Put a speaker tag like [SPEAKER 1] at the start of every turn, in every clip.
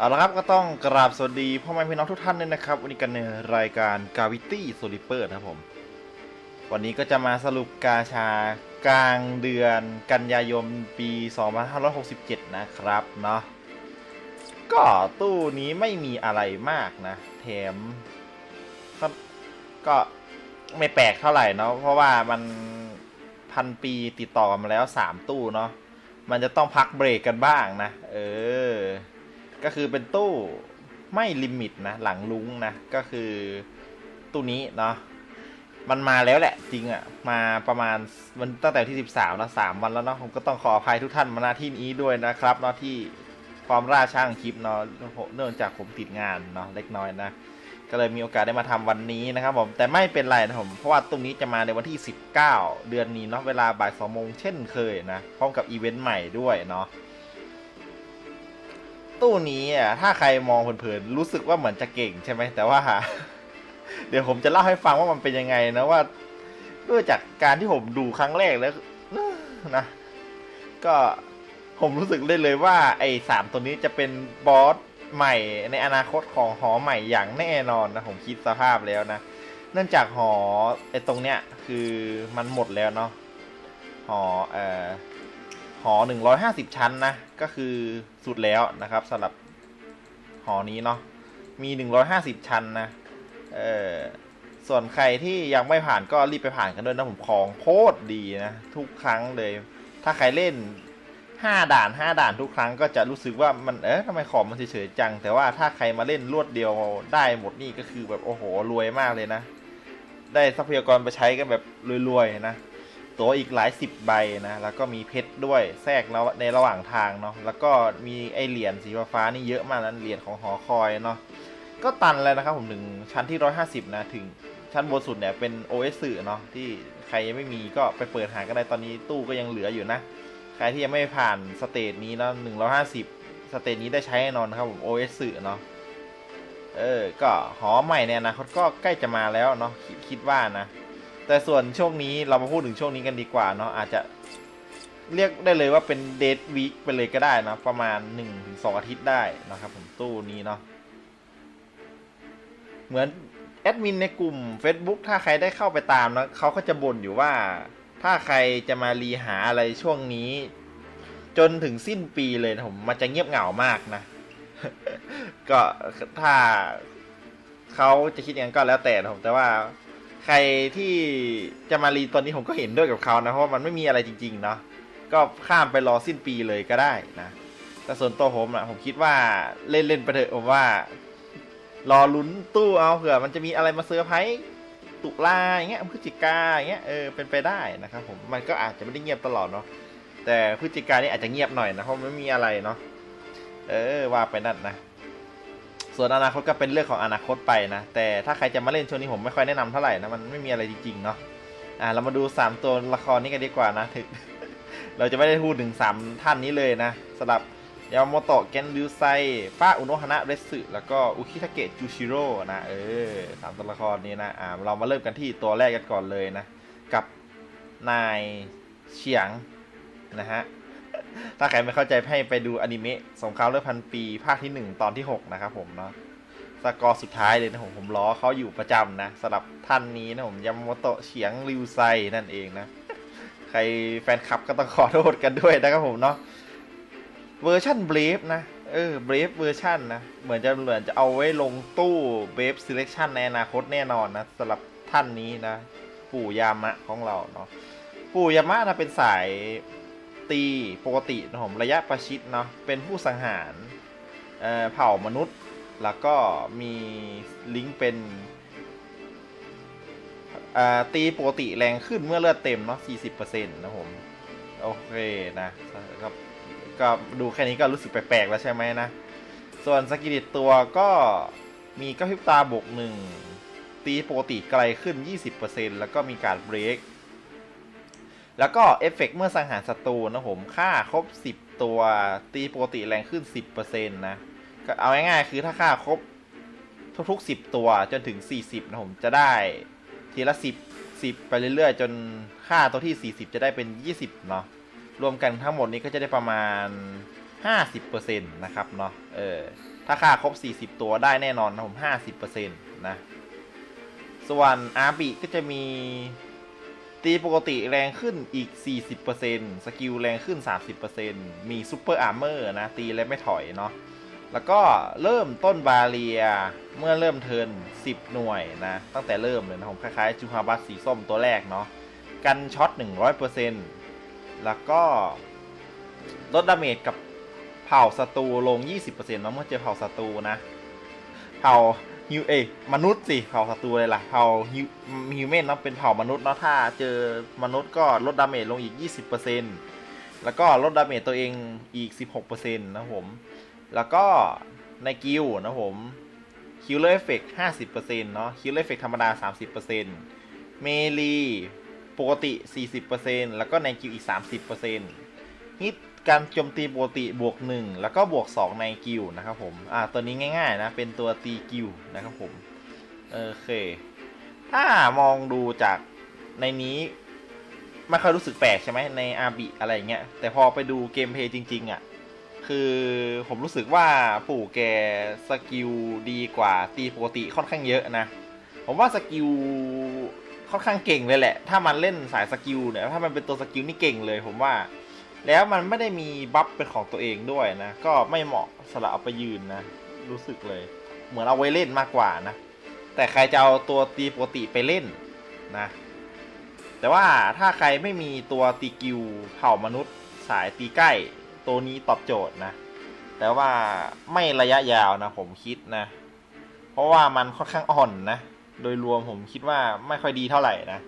[SPEAKER 1] เอาละครับก็ต้องกราบสวัสดีพ่อแม่พี่น้องทุกท่านด้วยนะครับ วันนี้กันในรายการกาวิตี้โซลิเปอร์นะครับผม วันนี้ก็จะมาสรุปกาชากลางเดือนกันยายนปี 2567 นะครับเนาะก็ตู้นี้ไม่มีอะไรมากนะ แถมก็ก็ไม่แปลกเท่าไหร่เนาะเพราะว่ามันพันปีติดต่อกันมาแล้ว 3 ตู้เนาะมันจะต้องพักเบรกกันบ้างนะ เออ ก็คือเป็นตู้ไม่ลิมิตนะ หลังลุงนะ ก็คือตู้นี้เนาะมันมาแล้วแหละ จริงอะ่ะ มาประมาณมันตั้งแต่ที่13แล้วสามวันแล้วเนาะผมก็ต้องขออภัยทุกท่านมาณที่นี้ด้วยนะครับเนาะที่ความล่าช่างคลิปเนาะเนื่องจากผมติดงานเนาะเล็กน้อยนะก็เลยมีโอกาสได้มาทำวันนี้นะครับผมแต่ไม่เป็นไรนะผมเพราะว่าตรงนี้จะมาในวันที่ 19 เดือนนี้เนาะเวลาบ่ายสองโมงเช่นเคยนะพร้อมกับอีเวนต์ใหม่ด้วยเนาะ ตู้นี้อะถ้าใครมองเผินๆรู้สึกว่าเหมือนจะเก่งใช่ไหมแต่ว่า เดี๋ยวผมจะเล่าให้ฟังว่ามันเป็นยังไงนะว่าด้วยจากการที่ผมดูครั้งแรกแล้วนะก็ผมรู้สึกได้เลยว่า ไอ้สามตัวนี้จะเป็นบอสใหม่ในอนาคตของหอใหม่อย่างแน่นอนนะผมคิดสภาพแล้วนะ เนื่องจากหอไอ้ตรงเนี้ยคือมันหมดแล้วเนาะหอเอ่อ หอ 150 ชั้นนะ ก็คือสุดแล้วนะครับสำหรับหอนี้เนาะมี 150 ชั้นนะเออส่วนใครที่ยังไม่ผ่านก็รีบไปผ่านกันด้วยนะผมของโคตรดีนะทุกครั้งเลย ถ้าใครเล่น 5 ด่าน 5 ด่านทุกครั้งก็จะรู้สึกว่ามันเอ๊ะทำไมของมันเฉยๆจัง แต่ว่าถ้าใครมาเล่นรวดเดียวได้หมดนี่ก็คือแบบโอ้โหรวยมากเลยนะ ได้ทรัพยากรไปใช้กันแบบรวยๆนะ ตัวอีกหลายสิบใบนะ แล้วก็มีเพชรด้วยแทรกแล้วในระหว่างทางเนาะ แล้วก็มีไอเหรียญสีฟ้านี่เยอะมากนะเหรียญของหอคอยเนาะ ก็ตันแล้วนะครับผมถึงชั้นที่ 150 นะ ถึงชั้นบนสุดเนี่ยเป็น OS สื่อเนาะที่ใครยังไม่มีก็ไปเปิดหาก็ได้ตอนนี้ตู้ก็ยังเหลืออยู่นะ ใครที่ยังไม่ผ่านสเตจนี้เนาะ150 สเตจนี้ได้ใช้แน่นอนครับผม OS สื่อเนาะเออ ก็หอใหม่เนี่ยนะเขาก็ใกล้จะมาแล้วเนาะคคิดว่านะ แต่ส่วนช่วงนี้เรามาพูดถึงช่วงนี้กันดีกว่าเนาะอาจจะเรียกได้เลยว่าเป็นเดทวีคไปเลยก็ได้นะ ประมาณ 1-2 อาทิตย์ได้นะครับผมตู้นี้เนาะเหมือนแอดมินในกลุ่ม Facebook ถ้าใครได้เข้าไปตามนะเขาก็จะบ่นอยู่ว่า ถ้าใครจะมารีหาอะไรช่วงนี้ จนถึงสิ้นปีเลยนะผม มันจะเงียบเหงามากนะ ก็ถ้าเขาจะคิดอย่างนั้นก็แล้วแต่นะผมแต่ว่า รที่จะมารีตอนนี้ผมก็เห็นด้วยกับเขานะ เพราะมันไม่มีอะไรจริงๆเนาะก็ข้ามไปรอสิ้นปีเลยก็ได้นะ แต่ส่วนตัวผมนะผมคิดว่าเล่นๆไปเถอะผมว่า รอลุ้นตู้เอาเผื่อ มันจะมีอะไรมาเซอร์ไพรส์ตุลาอย่างเงี้ยพฤศจิกาอย่างเงี้ยเออเป็นไปได้นะครับผมมันก็อาจจะไม่ได้เงียบตลอดเนาะแต่พฤศจิกานี่อาจจะเงียบหน่อยนะเพราะไม่มีอะไรเนาะเออว่าไปนั่นนะ ส่วนอนาคตก็เป็นเรื่องของอนาคตไปนะ แต่ถ้าใครจะมาเล่นช่วงนี้ผมไม่ค่อยแนะนำเท่าไหร่นะ มันไม่มีอะไรจริงๆเนาะ อ่า เรามาดู 3 ตัวละครนี้กันดีกว่านะถึงเราจะไม่ได้พูดถึง 3 ท่านนี้เลยนะสำหรับยามาโมโตะเกนริวไซฟ้าอุโนฮานะเรสึแล้วก็อุคิทาเกะจูชิโร่นะ เออสามตัวละครนี้นะอ่าเรามาเริ่มกันที่ตัวแรกกันก่อนเลยนะ กับนายเฉียงนะฮะ ถ้าใครไม่เข้าใจให้ไปดูอนิเมะสงครามเรือพันปี ภาคที่1ตอนที่6นะครับผมเนาะสกอร์สุดท้ายเลยนะผมผมล้อเขาอยู่ประจำนะสำหรับท่านนี้นะผมยามโมโตะเฉียงริวไซนั่นเองนะ ใครแฟนคลับก็ต้องขอโทษกันด้วยนะครับผมเนาะเวอร์ชันเบรฟนะเออเบรฟเวอร์ชันนะเหมือนจะเหมือนจะเอาไว้ลงตู้เบรฟซีเลคชันในอนาคตแน่นอนนะสำหรับท่านนี้นะ ปู่ยามะของเราเนาะปู่ยามะนะเป็นสาย ตีปกตินะผมระยะประชิดเนาะเป็นผู้สังหารเเผ่ามนุษย์ แล้วก็มีลิงก์เป็นตีปกติแรงขึ้นเมื่อเลือดเต็มเนาะ40%นะผม โอเคนะครับก็ดูแค่นี้ก็รู้สึกแปลกๆแล้วใช่ไหมนะ ส่วนสกิลิตตัวก็มีกระพริบตาบวกหนึ่งตีปกติไกลขึ้น 20%แล้วก็มีการเบรก แล้วก็เอฟเฟกต์เมื่อสังหารศัตรูนะผมค่าครบ 10 ตัวตีปกติแรงขึ้น 10%นะก็เอาง่ายๆคือถ้าค่าครบทุกๆ10 ตัวจนถึง 40 นะผมจะได้ทีละ 10 10 ไปเรื่อยๆ จนค่าตัวที่ 40 จะได้เป็น 20 เนาะรวมกันทั้งหมดนี้ก็จะได้ประมาณ 50%นะครับเนาะเออถ้าค่าครบ 40 ตัวได้แน่นอนนะผม 50%นะส่วนอาร์บิก็จะมี ตีปกติแรงขึ้นอีก 40%สกิลแรงขึ้น 30%มีซูเปอร์อาร์เมอร์นะ ตีและไม่ถอยเนาะ แล้วก็เริ่มต้นบาเรีย เมื่อเริ่มเทิน10 หน่วยนะ ตั้งแต่เริ่มเลยนะผมคล้ายๆ จูฮาบัสสีส้มตัวแรกเนาะ กันช็อต 100%แล้วก็ลดดาเมจกับเผ่าศัตรูลง 20%เนาะเมื่อเจอเผ่าศัตรูนะ เผ่า ฮิวเอยมนุษย์สิเผ่าศัตรูเลยล่ะเผ่าฮิวฮิวแมนเนาะเป็นเผ่ามนุษย์เนาะถ้าเจอมนุษย์ก็ลดดาเมจลงอีก 20%แล้วก็ลดดาเมจตัวเองอีก 16%นะผม แล้วก็ในกิลนะผมคิลเลอร์เอฟเฟกต์ห้าสิบเปอร์เซ็นต์เนาะคิลเลอร์เอฟเฟกต์ธรรมดาสามสิบเปอร์เซ็นต์เมลีปกติสี่สิบเปอร์เซ็นต์แล้วก็ในกิลอีกสามสิบเปอร์เซ็นต์ฮิต การโจมตีปกติบวกหนึ่งแล้วก็บวกสองในกิลนะครับผม อ่า ตัวนี้ง่ายๆนะ เป็นตัวตีกิลนะครับผม โอเค ถ้ามองดูจากในนี้ไม่ค่อยรู้สึกแปลกใช่ไหมในอาบิอะไรอย่างเงี้ย แต่พอไปดูเกมเพย์จริง ๆอะ คือผมรู้สึกว่าปู่แกสกิลดีกว่าตีปกติค่อนข้างเยอะนะ ผมว่าสกิลค่อนข้างเก่งเลยแหละ ถ้ามันเล่นสายสกิลเนี่ย ถ้ามันเป็นตัวสกิลนี่เก่งเลย ผมว่า แล้วมันไม่ได้มีบัฟเป็นของตัวเองด้วยนะ ก็ไม่เหมาะสำหรับเอาไปยืนนะ รู้สึกเลย เหมือนเอาไว้เล่นมากกว่านะ แต่ใครจะเอาตัวตีปกติไปเล่นนะ แต่ว่าถ้าใครไม่มีตัวตีกิลเผ่ามนุษย์สายตีใกล้ ตัวนี้ตอบโจทย์นะ แต่ว่าไม่ระยะยาวนะผมคิดนะ เพราะว่ามันค่อนข้างอ่อนนะ โดยรวมผมคิดว่าไม่ค่อยดีเท่าไหร่นะ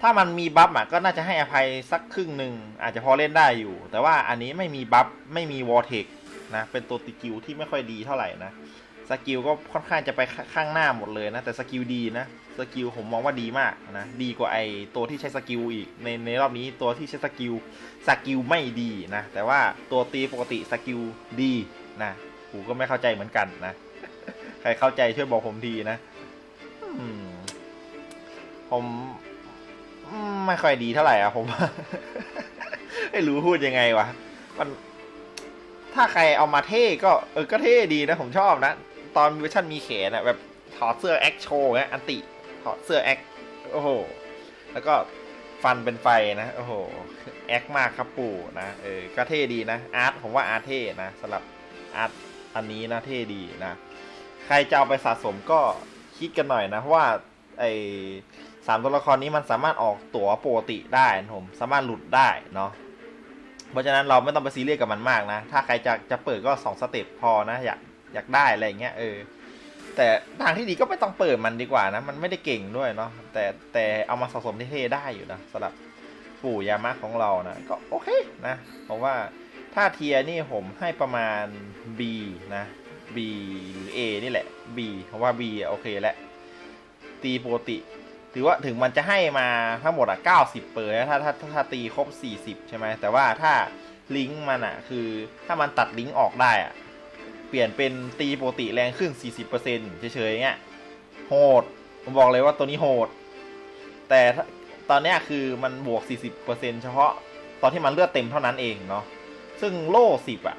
[SPEAKER 1] ถ้ามันมีบัฟอะก็น่าจะให้อภัยสักครึ่งหนึ่งอาจจะพอเล่นได้อยู่ แต่ว่าอันนี้ไม่มีบัฟไม่มีวอร์เทกนะเป็นตัวติกิลที่ไม่ค่อยดีเท่าไหร่นะสกิลก็ค่อนข้างจะไปข้างหน้าหมดเลยนะ แต่สกิลดีนะสกิลผมมองว่าดีมากนะดีกว่าไอตัวที่ใช้สกิลอีกในในรอบนี้ตัวที่ใช้สกิลสกิลไม่ดีนะแต่ว่าตัวตีปกติสกิลดีนะกูก็ไม่เข้าใจเหมือนกันนะใครเข้าใจช่วยบอกผมทีนะผม ไม่ค่อยดีเท่าไหร่อะผมไม่รู้พูดยังไงวะมันถ้าใครเอามาเท่ก็เออก็เท่ดีนะผมชอบนะ ตอนเวอร์ชันมีแขนอะแบบถอดเสื้อแอคโชว์นะอันติถอดเสื้อแอคโอ้โห แล้วก็ฟันเป็นไฟนะ โอ้โห แอคมากครับปู่นะ เออ ก็เท่ดีนะ อาร์ตผมว่าอาร์ตเท่นะสำหรับอาร์ตอันนี้นะเท่ดีนะ ใครจะเอาไปสะสมก็คิดกันหน่อยนะเพราะว่า ไอสามตัวละครนี้มันสามารถออกตั๋วปกติได้นะผมสามารถหลุดได้เนาะเพราะฉะนั้นเราไม่ต้องไปซีเรียสกับมันมากนะ ถ้าใครจะจะเปิดก็สองสเต็ปพอนะ อยากอยากได้อะไรเงี้ยเออ แต่ทางที่ดีก็ไม่ต้องเปิดมันดีกว่านะ มันไม่ได้เก่งด้วยเนาะแต่แต่เอามาสะสมเท่ๆได้อยู่นะสำหรับปู่ยามะของเรานะ ก็โอเคนะผมว่าถ้าเทียนี่ผมให้ประมาณ B นะ B หรือ A นี่แหละ B เพราะว่า B โอเคแล้ว ตีปกติ ถือว่าถึงมันจะให้มาทั้งหมดอะ90เปอร์นะถ้าถ้าถ้าถ้าตีครบ40ใช่ไหมแต่ว่าถ้าลิงก์มันอะ คือถ้ามันตัดลิงก์ออกได้อะ เปลี่ยนเป็นตีปกติแรงขึ้น40%เเฉยๆเงี้ยโหด ผมบอกเลยว่าตัวนี้โหด แต่ตอนนี้คือมันบวก 40%เฉพาะตอนที่มันเลือดเต็มเท่านั้นเองเนาะ ซึ่งโล่10อะ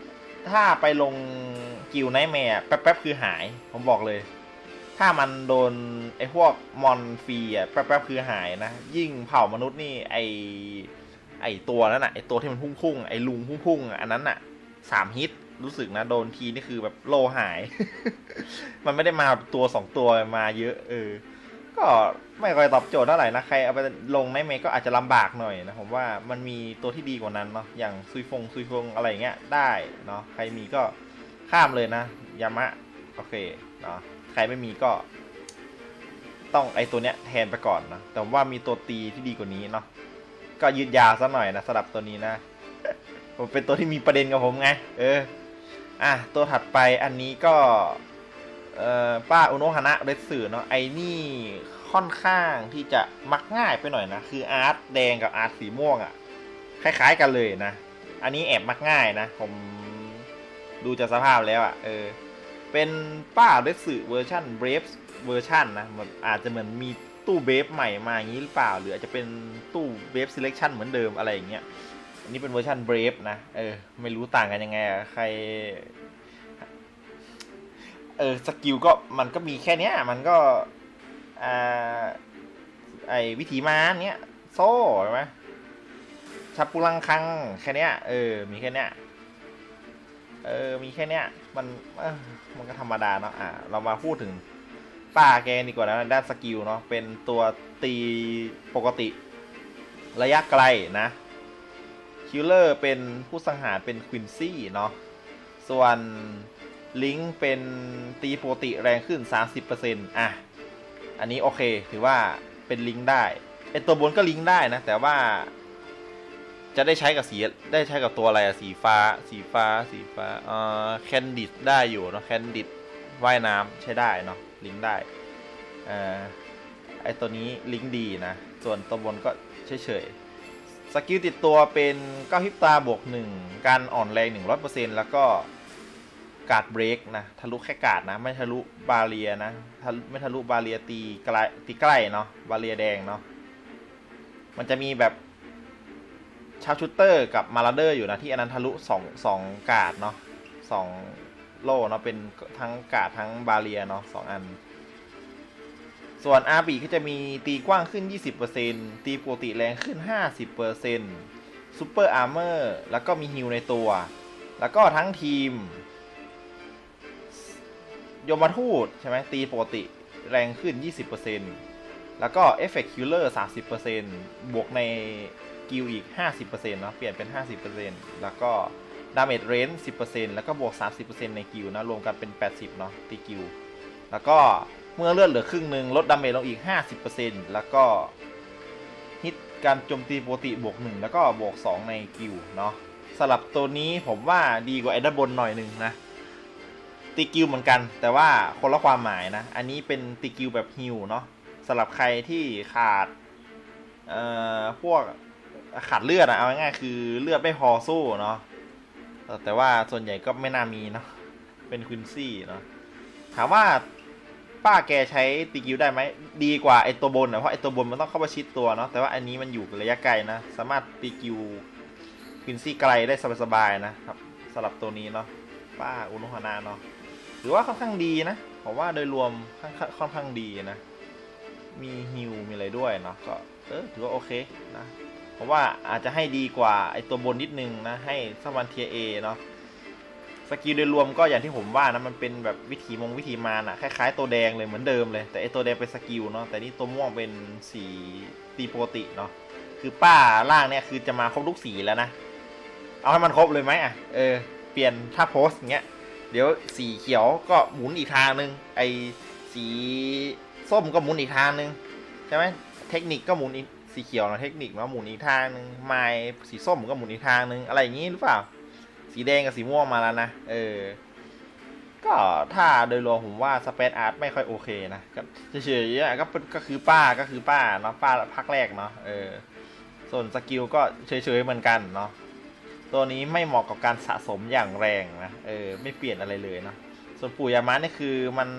[SPEAKER 1] ถ้าไปลงกิลไนแมร์แป๊บๆ คือหาย ผมบอกเลย ถ้ามันโดนไอ้พวกมอนฟรีอะแป๊บๆคือหายนะ ยิ่งเผ่ามนุษย์นี่ไอไอตัวนั้นอะไอตัวที่มันพุ่งๆไอลุงพุ่งๆอันนั้นอะสามฮิตรู้สึกนะโดนทีนี่คือแบบโลหาย มันไม่ได้มาตัวสองตัวมาเยอะเออ ก็ไม่ค่อยตอบโจทย์เท่าไหร่นะใครเอาไปลงในเมก็อาจจะลำบากหน่อยนะผมว่ามันมีตัวที่ดีกว่านั้นเนาะอย่างซุยฟงซุยฟงอะไรเงี้ยได้เนาะใครมีก็ข้ามเลยนะยามะโอเคเนาะ ใครไม่มีก็ ต้องไอตัวเนี้ยแทนไปก่อนนะแต่ว่ามีตัวตีที่ดีกว่านี้เนาะก็ยืดยาวซะหน่อยนะสำหรับตัวนี้นะผมเป็นตัวที่มีประเด็นกับผมไงเอออะตัวถัดไปอันนี้ก็เอ่อป้าอุโนฮานะเรสสื่อเนาะไอ้นี่ค่อนข้างที่จะมักง่ายไปหน่อยนะ คืออาร์ตแดงกับอาร์ตสีม่วงอะ่ะ คล้ายๆกันเลยนะ อันนี้แอบมักง่ายนะ ผมดูจากสภาพแล้วอะ่ะ เออ เป็นป้าเรสสื่อเวอร์ชันเบรฟเวอร์ชันนะมันอาจจะเหมือนมีตู้เบฟใหม่มาอย่างนี้หรือเปล่า หรืออาจจะเป็นตู้เบฟ selection เหมือนเดิมอะไรอย่างเงี้ยอันนี้เป็นเวอร์ชัน Brave นะเออไม่รู้ต่างกันยังไงอะใครเออสกิลก็มันก็มีแค่เนี้ย มันก็อ่าไอวิธีมาเนี้ยโซ่ใช่ไหมชับปุลังคังแค่เนี้ยเออมีแค่เนี้ย เออ มีแค่เนี้ย มันเออมันก็ธรรมดาเนาะ อ่าเรามาพูดถึงป้าแกดีกว่านะด้านสกิลเนาะ เป็นตัวตีปกติ ระยะไกลนะ คิลเลอร์เป็นผู้สังหารเป็นควินซี่เนาะ ส่วนลิงก์เป็นตีปกติแรงขึ้น 30%อะ อันนี้โอเค ถือว่าเป็นลิงก์ได้ไอตัวบนก็ลิงก์ได้นะ แต่ว่า จะได้ใช้กับสีได้ใช้กับตัวอะไรอะสีฟ้า สีฟ้า สีฟ้าเอ่อแคนดิดได้อยู่เนาะแคนดิดว่ายน้ำใช้ได้เนาะลิงได้เอ่อไอตัวนี้ลิงดีนะ ส่วนตัวบนก็เฉยๆสกิลติดตัวเป็นก้าวพริบตาบวกหนึ่งการอ่อนแรง100%แล้วก็การ์ดเบรกนะทะลุแค่การ์ดนะ ไม่ทะลุบาเรียนะทะไม่ทะลุบาเรียตีไกลตีใกล้เนาะบาเรียแดงเนาะมันจะมีแบบ ชาชูเตอร์กับมาลาเดอร์อยู่นะที่อันนั้นทะลุสองสองการ์ดเนาะสองโล่เนาะเป็นทั้งการ์ดทั้งบาเรียเนาะสองอัน ส่วนอาบีก็จะมีตีกว้างขึ้น 20%ตีปกติแรงขึ้น 50%ซูเปอร์อาร์เมอร์แล้วก็มีฮิลในตัว แล้วก็ทั้งทีมยมทูตใช่ไหมตีปกติแรงขึ้น 20%แล้วก็เอฟเฟกต์คิลเลอร์30%บวกใน กิลอีก 50%เนาะเปลี่ยนเป็น 50%แล้วก็ดาเมจเรนจ์10%แล้วก็บวก 30%ในกิลนะรวมกันเป็น 80 เนาะตีกิลแล้วก็เมื่อเลือดเหลือครึ่งหนึ่งลดดาเมจลงอีก 50%แล้วก็ฮิตการโจมตีปกติบวก 1 แล้วก็บวก 2 ในกิลเนาะสลับตัวนี้ผมว่าดีกว่าไอ้ด้านบนหน่อยหนึ่งนะตีกิลเหมือนกัน แต่ว่าคนละความหมายนะ อันนี้เป็นตีกิลแบบฮิลเนาะสำหรับใครที่ขาด เอ่อ พวก ขาดเลือดอะเอาง่ายๆคือเลือดไม่พอสู้เนาะแต่ว่าส่วนใหญ่ก็ไม่น่ามีเนาะเป็นควินซี่เนาะถามว่าป้าแกใช้ตีกิลได้ไหมดีกว่าไอตัวบนนะเพราะไอตัวบนมันต้องเข้าประชิดตัวเนาะแต่ว่าอันนี้มันอยู่ระยะไกลนะ สามารถตีกิลควินซี่ไกลได้สบายๆนะครับสำหรับตัวนี้เนาะป้าอุนุฮานาเนาะหรือว่าค่อนข้างดีนะผมว่าโดยรวมค่อนข้างดีนะ มีฮิลมีอะไรด้วยเนาะก็เออถือว่าโอเคนะ เพราะว่าอาจจะให้ดีกว่าไอตัวบนนิดนึงนะ ให้สักวันเทียเอเนาะสกิลโดยรวมก็อย่างที่ผมว่านะมันเป็นแบบวิธีมงวิธีมานะคล้ายๆตัวแดงเลยเหมือนเดิมเลย แต่ไอตัวแดงเป็นสกิลเนาะแต่นี่ตัวม่วงเป็นสีตีโปกติเนาะคือป้าล่างเนี่ยคือจะมาครบทุกสีแล้วนะ เอาให้มันครบเลยไหมอะเออเปลี่ยนถ้าโพสอย่างเงี้ยเดี๋ยวสีเขียวก็หมุนอีกทางนึงไอสีส้มก็หมุนอีกทางนึงใช่ไหมเทคนิคก็หมุนอีก สีเขียวนะเทคนิคมาหมุนอีกทางนึงไม้สีส้มก็หมุนอีกทางนึงอะไรอย่างนี้หรือเปล่า สีแดงกับสีม่วงมาแล้วนะ เออ ก็ถ้าโดยรวมผมว่าสเปซอาร์ตไม่ค่อยโอเคนะก็เฉยๆก็เป็นก็คือป้าก็คือป้าเนาะป้าภาคแรกเนาะเออ ส่วนสกิลก็เฉยๆเหมือนกันเนาะตัวนี้ไม่เหมาะกับการสะสมอย่างแรงนะเออไม่เปลี่ยนอะไรเลยเนาะส่วนปู่ยามะนี่คือมัน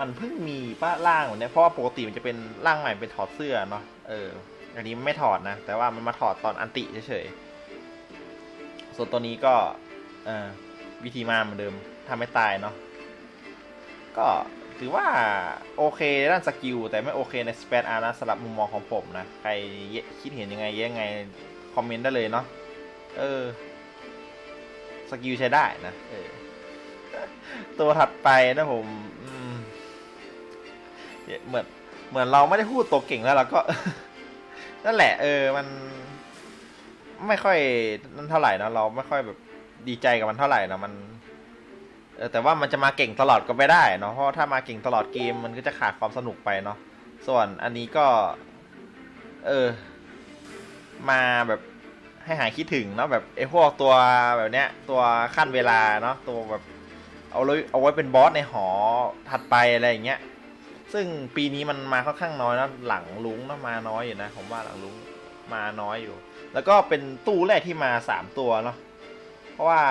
[SPEAKER 1] มันเพิ่งมีป้าล่างเนี่ยเพราะว่าปกติมันจะเป็นร่างใหม่เป็นถอดเสื้อเนาะเอออันนี้ไม่ถอดนะ แต่ว่ามันมาถอดตอนอันติเฉยๆส่วนตัวนี้ก็เออวิธีมาเหมือนเดิมทำให้ตายเนาะก็ถือว่าโอเคด้านสกิลแต่ไม่โอเคในสเปซอาร์นะสำหรับมุมมองของผมนะ ใครคิดเห็นยังไงยังไง คอมเมนต์ได้เลยเนาะเออสกิลใช้ได้นะเออตัวถัดไปนะผม เหมือนเหมือนเราไม่ได้พูดตัวเก่งแล้วเราก็ นั่นแหละ เออ มัน ไม่ค่อยนั่นเท่าไหร่นะเราไม่ค่อยแบบดีใจกับมันเท่าไหร่นะมันเออแต่ว่ามันจะมาเก่งตลอดก็ไม่ได้เนาะเพราะถ้ามาเก่งตลอดเกมมันก็จะขาดความสนุกไปเนาะส่วนอันนี้ก็ เออ มาแบบให้หายคิดถึงเนาะแบบไอ้พวกตัวแบบเนี้ย ตัวขั้นเวลาเนาะตัวแบบ เอาเลยเอาไว้เป็นบอสในหอถัดไปอะไรอย่างเงี้ย ซึ่งปีนี้มันมาค่อนข้างน้อยนะหลังลุงนะมาน้อยอยู่นะผมว่าหลังลุงมาน้อยอยู่ แล้วก็เป็นตู้แรกที่มาสามตัวเนาะเพราะว่า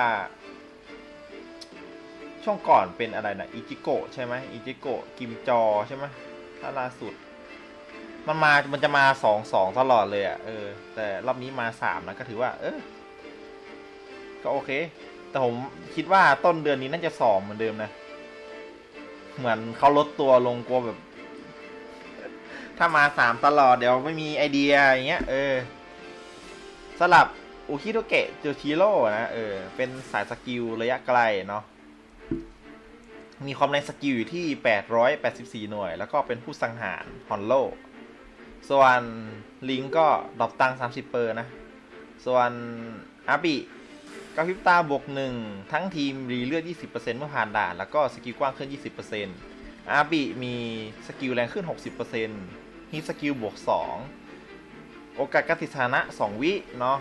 [SPEAKER 1] ช่วงก่อนเป็นอะไรนะอิจิโกะใช่ไหมอิจิโกะกิมจอใช่ไหมถ้าล่าสุด มันมามันจะมาสองสองตลอดเลยอะ่ะเออ แต่รอบนี้มาสามนะก็ถือว่า เออก็โอเค แต่ผมคิดว่าต้นเดือนนี้น่าจะสองเหมือนเดิมนะ เหมือนเขาลดตัวลงกลัวแบบ ถ้ามาสามตลอดเดี๋ยวไม่มีไอเดียอย่างเงี้ย เออสลับอุคิโตเกะโจชิโร่นะเออ เป็นสายสกิลระยะไกลเนาะมีความแรงสกิลอยู่ที่ 884 หน่วย แล้วก็เป็นผู้สังหารฮอนโล ส่วนลิงก็ดรอปตัง 30 เปอร์นะ ส่วนอาบิ กระพริบตาบวกหนึ่งทั้งทีมรีเลือด 20%เมื่อผ่านด่าน แล้วก็สกิลกว้างขึ้น 20%อาบิมีสกิลแรงขึ้น 60%ฮีสกิลบวก 2 โอกาสการติดสถานะ 2 วิเนาะ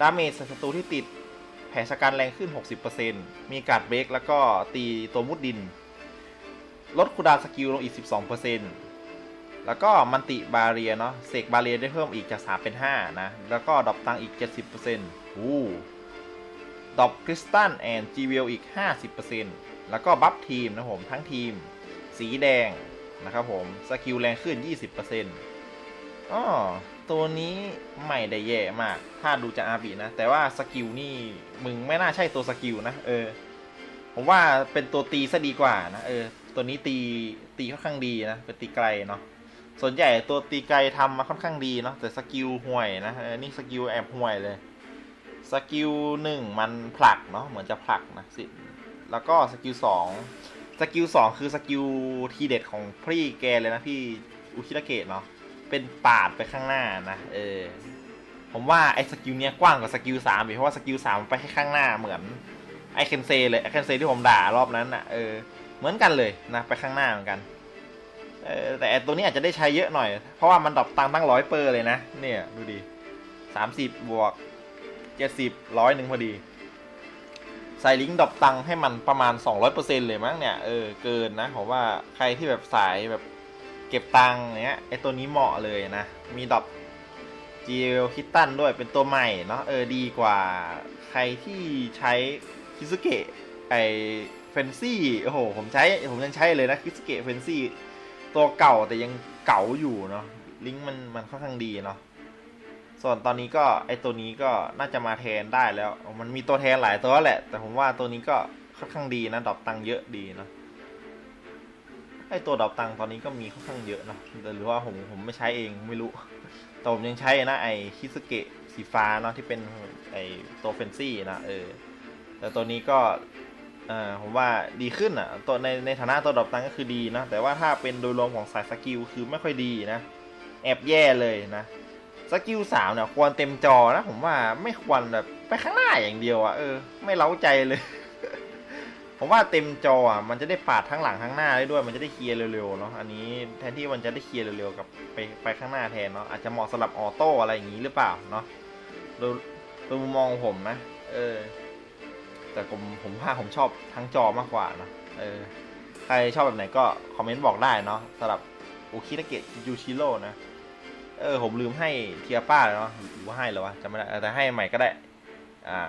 [SPEAKER 1] ดาเมจศัตรูที่ติดแผลชะกันแรงขึ้น 60%มีการเบรกแล้วก็ตีตัวมุดดิน ลดคูดาสกิลลงอีก 12%แล้วก็มันติบาเรียเนาะเสกบาเรียได้เพิ่มอีกจาก 3 เป็น 5 นะ แล้วก็ดรอปตังอีก 70%อู้ ดอปคริสตัลแอนด์จีเวลอีก 50%แล้วก็บัฟทีมนะผมทั้งทีม สีแดงนะครับผมสกิลแรงขึ้น 20%อ๋อตัวนี้ไม่ได้แย่มาก ถ้าดูจากอาบีนะ แต่ว่าสกิลนี่มึงไม่น่าใช่ตัวสกิลนะ เออ ผมว่าเป็นตัวตีซะดีกว่านะ เออ ตัวนี้ตีตีค่อนข้างดีนะ เป็นตีไกลเนาะ ส่วนใหญ่ตัวตีไกลทำมาค่อนข้างดีเนาะ แต่สกิลห่วยนะ เออ นี่สกิลแอบห่วยเลย สกิลหนึ่งมันผลักเนาะเหมือนจะผลักนะสิแล้วก็สกิลสองสกิลสองคือสกิลทีเด็ดของพี่แกเลยนะพี่อุคิระเกะเนาะเป็นปาดไปข้างหน้านะเออผมว่าไอ้สกิลเนี้ยกว้างกว่าสกิลสามอีกเพราะว่าสกิลสามไปแค่ข้างหน้าเหมือนไอเคนเซเลยไอเคนเซที่ผมด่ารอบนั้นอะเออเหมือนกันเลยนะไปข้างหน้าเหมือนกันเออแต่ตัวนี้อาจจะได้ใช้เยอะหน่อย เพราะว่ามันดรอปตังตั้งร้อยเปอร์เลยนะเนี่ยดูดิสามสิบบวก เจ็ดสิบร้อยหนึ่งพอดี ใส่ลิงก์ดรอปตังให้มันประมาณ 200%เลยมั้งเนี่ยเออเกินนะผมว่าใครที่แบบสายแบบเก็บตังเนี้ยไอตัวนี้เหมาะเลยนะ มีดรอปจีเอลคิตตันด้วยเป็นตัวใหม่เนาะเออดีกว่าใครที่ใช้คิสุเกะไอเฟนซี่โอ้โหผมใช้ผมยังใช้เลยนะคิสุเกะเฟนซี่ตัวเก่าแต่ยังเก่าอยู่เนาะลิงก์มันมันค่อนข้างดีเนาะ ส่วนตอนนี้ก็ไอตัวนี้ก็น่าจะมาแทนได้แล้ว มันมีตัวแทนหลายตัวแหละ แต่ผมว่าตัวนี้ก็ค่อนข้างดีนะดรอปตังค์เยอะดีเนะไอตัวดรอปตังค์ตอนนี้ก็มีค่อนข้างเยอะเนะแต่หรือว่าผมผมไม่ใช้เองไม่รู้ แต่ผมยังใช้นะไอคิสเกะสีฟ้าเนาะที่เป็นไอตัวเฟนซี่นะเออ แต่ตัวนี้ก็เอ่อผมว่าดีขึ้นอะ ตัวในในฐานะตัวดรอปตังค์ก็คือดีนะ แต่ว่าถ้าเป็นโดยรวมของสายสกิลคือไม่ค่อยดีนะ แอบแย่เลยนะ สกิลสามเนี่ยควรเต็มจอนะ ผมว่าไม่ควรแบบไปข้างหน้าอย่างเดียวอะ่ะเออ ไม่เล้าใจเลย ผมว่าเต็มจออะมันจะได้ปาดทั้งหลังทั้งหน้าได้ด้วย มันจะได้เคลียร์เร็วๆเนาะอันนี้แทนที่มันจะได้เคลียร์เร็วๆกับไปไปข้างหน้าแทนเนาะอาจจะเหมาะสำหรับออโต้อะไรอย่างนี้หรือเปล่าเนาะโดยโดยมุมมองของผมนะเออ แต่ผมผมว่าผมชอบทั้งจอมากกว่านะเออใครชอบแบบไหนก็คอมเมนต์บอกได้เนาะสำหรับโอคินาเกะยูชิโร่นะ เออผมลืมให้เทียป้าเลยเนาะหรือว่าให้หรอวะจำไม่ได้แต่ให้ใหม่ก็ได้ อ่า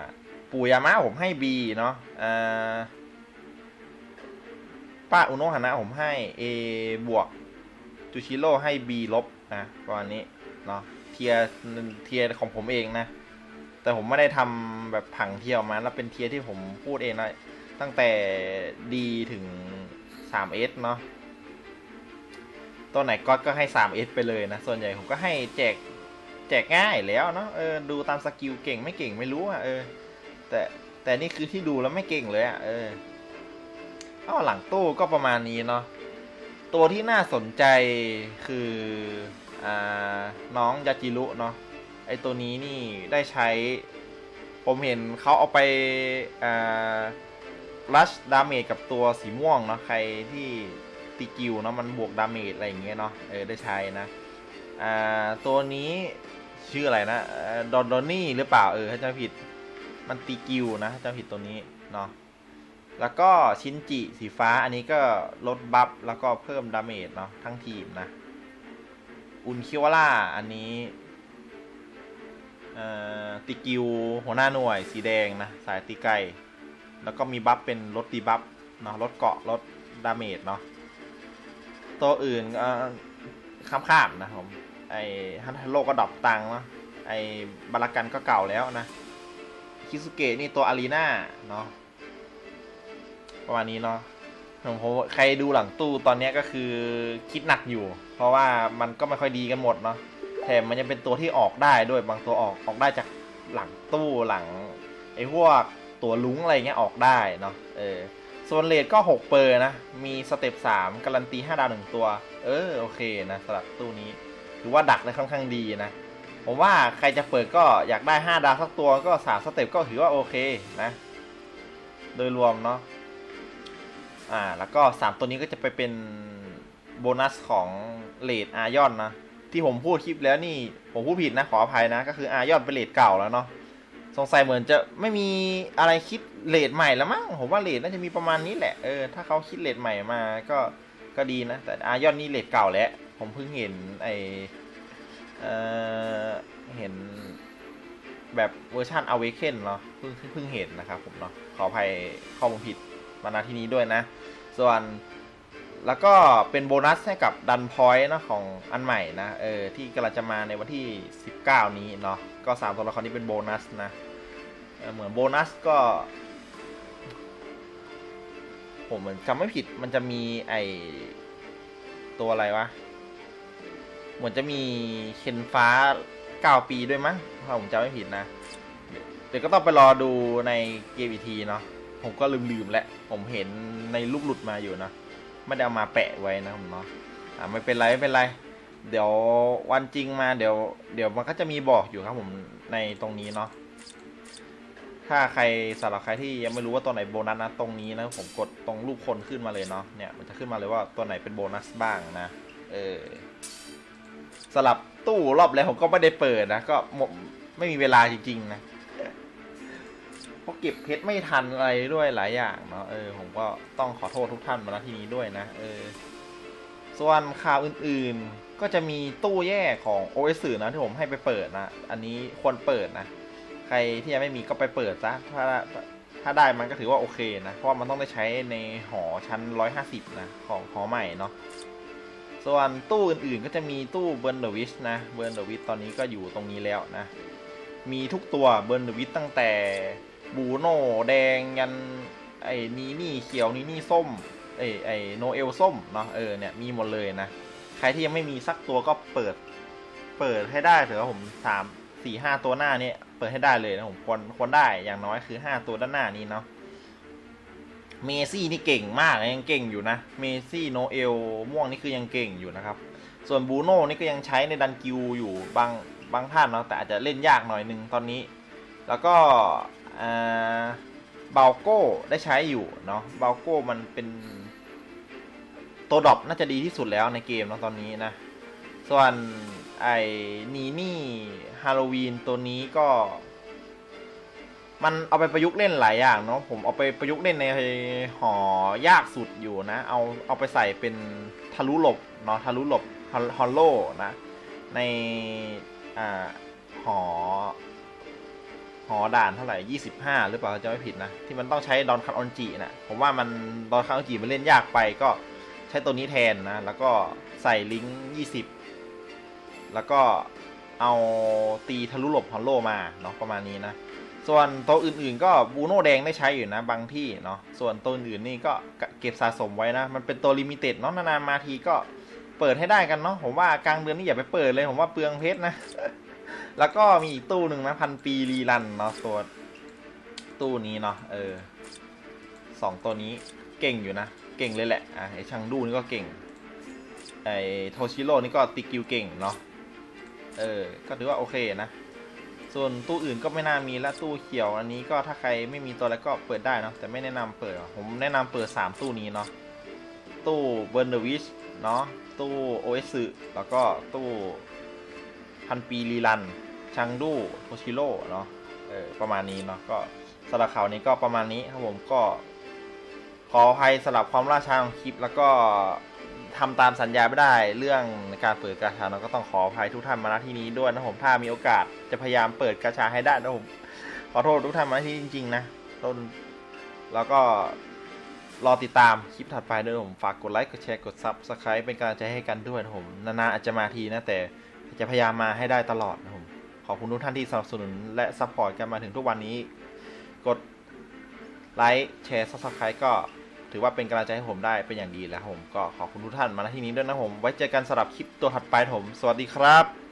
[SPEAKER 1] ปู่ยามะผมให้ B เนาะอ่าป้าอุโนะฮานะผมให้ A บวกจูชิโร่ให้ B ลบนะประมาณนี้เนาะเทียเทียของผมเองนะ แต่ผมไม่ได้ทำแบบผังเทียออกมาแล้วเป็นเทียที่ผมพูดเองนะตั้งแต่ D ถึง 3S เนาะ ตัวไหนก็ก็ให้ 3S ไปเลยนะ ส่วนใหญ่ผมก็ให้แจกแจกง่ายแล้วเนาะเออดูตามสกิลเก่งไม่เก่งไม่รู้อะเออ แต่แต่นี่คือที่ดูแล้วไม่เก่งเลยอะเออเอาหลังตู้ก็ประมาณนี้เนาะตัวที่น่าสนใจคืออ่าน้องยาจิรุเนาะไอตัวนี้นี่ได้ใช้ ผมเห็นเขาเอาไปอ่าลัชดาเมจกับตัวสีม่วงเนาะใครที่ ตีกิวเนาะมันบวกดาเมจอะไรอย่างเงี้ยเนาะเออได้ใช้นะอ่าตัวนี้ชื่ออะไรนะดอนดอนนี่หรือเปล่าเออถ้าจำผิดมันตีกิวนะจำผิดตัวนี้เนาะแล้วก็ชินจิสีฟ้าอันนี้ก็ลดบัฟแล้วก็เพิ่มดาเมจเนาะทั้งทีมนะอุนคิวาร่าอันนี้ตีกิวหัวหน้าหน่วยสีแดงนะสายตีไกแล้วก็มีบัฟเป็นลดดีบัฟเนาะลดเกาะลดดาเมจเนาะ ตัวอื่นก็ข้ามๆนะผมไอ้ฮันทโร่ก็ดรอปตังเนาะไอ้บารากันก็เก่าแล้วนะ คิสุเกะนี่ตัวอารีนาเนาะประมาณนี้เนาะผมใครดูหลังตู้ตอนนี้ก็คือคิดหนักอยู่ เพราะว่ามันก็ไม่ค่อยดีกันหมดเนาะแถมมันยังเป็นตัวที่ออกได้ด้วยบางตัวออกออกได้จากหลังตู้หลังไอ้พวกตัวลุงอะไรเงี้ยออกได้เนาะเออ ส่วนเลทก็ 6 เปอร์นะ มีสเต็ป 3 การันตี 5 ดาวหนึ่งตัว เออ โอเคนะสำหรับตู้นี้ ถือว่าดักได้ค่อนข้างดีนะ ผมว่าใครจะเปิดก็อยากได้ 5 ดาวสักตัวก็ 3 สเต็ปก็ถือว่าโอเคนะ โดยรวมเนาะ อ่า แล้วก็ 3 ตัวนี้ก็จะไปเป็นโบนัสของเลดอายอนนะ ที่ผมพูดคลิปแล้วนี่ ผมพูดผิดนะขออภัยนะ ก็คืออายอนเป็นเลดเก่าแล้วเนาะ สงสัยเหมือนจะไม่มีอะไรคิดเลทใหม่แล้วมั้งผมว่าเลทน่าจะมีประมาณนี้แหละเออถ้าเขาคิดเลทใหม่มาก็ก็ดีนะ แต่อายอนนี่เลทเก่าแล้ว ผมเพิ่งเห็นไอเออเห็นแบบเวอร์ชัน Awaken เนาะเพิ่งเพิ่งเห็นนะครับผมเนาะขออภัยข้อมูลผิดมาณที่นี้ด้วยนะ ส่วนแล้วก็เป็นโบนัสให้กับดันพอยต์นะของอันใหม่นะเออที่กำลังจะมาในวันที่ 19 นี้เนาะก็ 3 ตัวละครนี้เป็นโบนัสนะ เหมือนโบนัสก็ ผมเหมือนจำไม่ผิดมันจะมีไอตัวอะไรวะ เหมือนจะมีเคนฟ้า9ปีด้วยมั้งถ้าผมจำไม่ผิดนะ เดี๋ยวก็ต้องไปรอดูในเกมอีกทีเนาะผมก็ลืมๆแล้วผมเห็นในรูปหลุดมาอยู่นะไม่ได้เอามาแปะไว้นะผมเนาะอ่าไม่เป็นไรไม่เป็นไร เดี๋ยววันจริงมาเดี๋ยว เดี๋ยวมันก็จะมีบอกอยู่ครับผมในตรงนี้เนาะ ถ้าใครสำหรับใครที่ยังไม่รู้ว่าตัวไหนโบนัสนะตรงนี้นะผมกดตรงรูปคนขึ้นมาเลยเนาะเนี่ยมันจะขึ้นมาเลยว่าตัวไหนเป็นโบนัสบ้างนะเออสลับตู้รอบแล้วผมก็ไม่ได้เปิดนะก็หมไม่มีเวลาจริงๆนะเพราะเก็บเพชรไม่ทันอะไรด้วยหลายอย่างเนาะเออผมก็ต้องขอโทษทุกท่านมาณที่นี้ด้วยนะเออส่วนข่าวอื่นๆ ก็จะมีตู้แยกของ OS สื่อนะที่ผมให้ไปเปิดนะ อันนี้ควรเปิดนะ ใครที่ยังไม่มีก็ไปเปิดซะถ้าถ้าได้มันก็ถือว่าโอเคนะ เพราะว่ามันต้องได้ใช้ในหอชั้น 150 นะ ของหอใหม่เนาะส่วนตู้อื่นๆก็จะมีตู้เบิร์นเดวิชนะเบิร์นเดวิชตอนนี้ก็อยู่ตรงนี้แล้วนะ มีทุกตัวเบิร์นเดวิชตั้งแต่บูโน่แดงยันไอ้นีนี่เขียวนีนี่ส้มไอ้ไอ้โนเอลส้มเนาะเออเนี่ยมีหมดเลยนะ ใครที่ยังไม่มีสักตัวก็เปิด เปิดให้ได้เถอะผมสาม สี่ห้าตัวหน้านี้เปิดให้ได้เลยนะผมควรควรได้อย่างน้อยคือห้าตัวด้านหน้านี้เนาะเมซี่นี่เก่งมากยังเก่งอยู่นะเมซี่โนเอลม่วงนี่คือยังเก่งอยู่นะครับ ส่วนบูโน่นี่ก็ยังใช้ในดันกิวอยู่บางบางท่านเนาะแต่อาจจะเล่นยากหน่อยนึงตอนนี้ แล้วก็เบลโก้ได้ใช้อยู่เนาะเบลโก้มันเป็นตัวดรอปน่าจะดีที่สุดแล้วในเกมเนาะตอนนี้นะ ส่วน ไอ้นีนี่ฮาโลวีนตัวนี้ก็ มันเอาไปประยุกต์เล่นหลายอย่างเนาะผมเอาไปประยุกต์เล่นในหอยากสุดอยู่นะ เอาเอาไปใส่เป็นทะลุหลบเนาะทะลุหลบฮอลโลนะ ในอ่าหอ หอด่านเท่าไหร่ 25 หรือเปล่าจะไม่ผิดนะ ที่มันต้องใช้ดอนคันออนจีนะผมว่ามันดอนคันออนจีมันเล่นยากไปก็ใช้ตัวนี้แทนนะ แล้วก็ใส่ลิงก์ 20 แล้วก็เอาตีทะลุหลบฮอลโลมาเนาะประมาณนี้นะ ส่วนตัวอื่นๆก็บูโน่แดงได้ใช้อยู่นะบางที่เนาะส่วนตัวอื่นนี่ก็เก็บสะสมไว้นะ มันเป็นตัวลิมิเต็ดเนาะนานๆมาทีก็เปิดให้ได้กันเนาะผมว่ากลางเดือนนี่อย่าไปเปิดเลยผมว่าเปลืองเพชรนะ แล้วก็มีอีกตู้หนึ่งนะพันปีรีรันเนาะตัวตู้นี้เนาะเออสองตัวนี้เก่งอยู่นะ เก่งเลยแหละอะไอชังดูนี่ก็เก่งไอโทชิโร่นี่ก็ติกิวเก่งเนาะ เออ ก็ถือว่าโอเคนะ ส่วนตู้อื่นก็ไม่น่ามีและตู้เขียวอันนี้ก็ถ้าใครไม่มีตัวอะไรก็เปิดได้เนาะแต่ไม่แนะนำเปิด ผมแนะนำเปิด 3 ตู้นี้เนาะตู้เบอร์เดวิชเนาะตู้โอเอสแล้วก็ตู้พันปีรีรันชังดูโทชิโร่เนาะเออประมาณนี้เนาะก็สำหรับข่าวนี้ก็ประมาณนี้ครับผมก็ขออภัยสำหรับความล่าช้าของคลิปแล้วก็ ทำตามสัญญาไม่ได้ เรื่องการเปิดกาชาเราก็ต้องขออภัยทุกท่านมาณที่นี้ด้วยนะผมถ้ามีโอกาสจะพยายามเปิดกาชาให้ได้นะผมขอโทษทุกท่านมาณที่จริง ๆ นะต้นแล้วก็รอติดตามคลิปถัดไปด้วยผมฝากกดไลค์กดแชร์กดซับสไครป์เป็นกำลังใจให้กันด้วยนะผมนานๆอาจจะมาทีนะแต่จะพยายามมาให้ได้ตลอดนะผมขอบคุณทุกท่านที่สนับสนุนและซัพพอร์ตกันมาถึงทุกวันนี้ กดไลค์แชร์ซับสไครต์ก็ ถือว่าเป็นกำลังใจให้ผมได้เป็นอย่างดีแล้วผมก็ขอบคุณทุกท่านมาณที่นี้ด้วยนะผม ไว้เจอกันสำหรับคลิปตัวถัดไปผม สวัสดีครับ